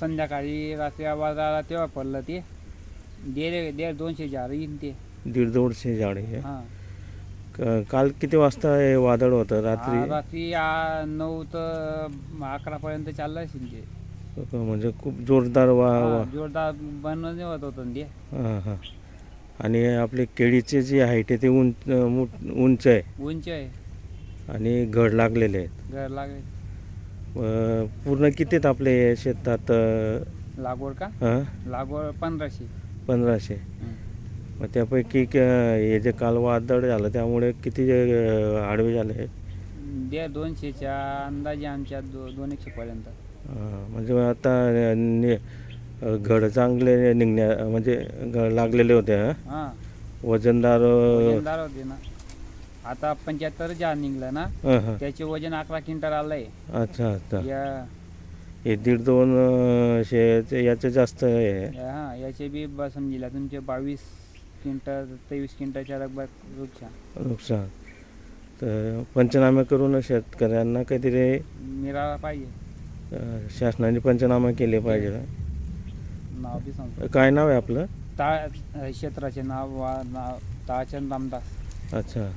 संध्याकाळी रात्री आवाज आला तेव्हा पडलं ते. दीड दीड दोनशे झाड येईन ते. दीड दोनशे झाडे आहे. हां. क- काल किती वाजता हे वादळ होतं रात्री? रात्री रात्री आ, नऊ तर अकरापर्यंत चाललं असेल ते. म्हणजे खूप जोरदार वा वा. जोरदार बनवणे होत होतं ना ते. हां हां. आणि आपले केळीचे जे हाईट आहे ते उंच उंच आहे. उंच आहे. आणि घड लागलेले आहेत. घर लागले. पूर्ण कितीत आपले शेतात लागवड का? हां? लागवड पंधराशे. पंधराशे. मग त्यापैकी क- हे जे काल वादळ झालं त्यामुळे किती अं, आडवे झाले? दीड दोनशेच्या अंदाजे आमच्या दो दोन एकशे पर्यंत. अं, म्हणजे आता नि- घड चांगले निघण्या म्हणजे घड लागलेले होते हं? हां. वजनदार अं, वजनदार होते ना. आता पंच्याहत्तर जार निघलं ना हं, हं. त्याचे वजन अकरा क्विंटल आलंय. अच्छा अच्छा. या हे दीड दोन अं, शे ते याचं जास्त आहे. हा याचे बी ब समजिला तुमचे बावीस क्विंटल तेवीस क्विंटलच्या रगबात नुकसान नुकसान तर पंचनामे करून शेतकऱ्यांना काहीतरी मिळाला पाहिजे. अं, शासनाने पंचनामे केले पाहिजे. नाव बी सांगतो. काय नाव आहे आपलं? ता क्षेत्राचे नाव वा नाव ताळचंद रामदास. अच्छा.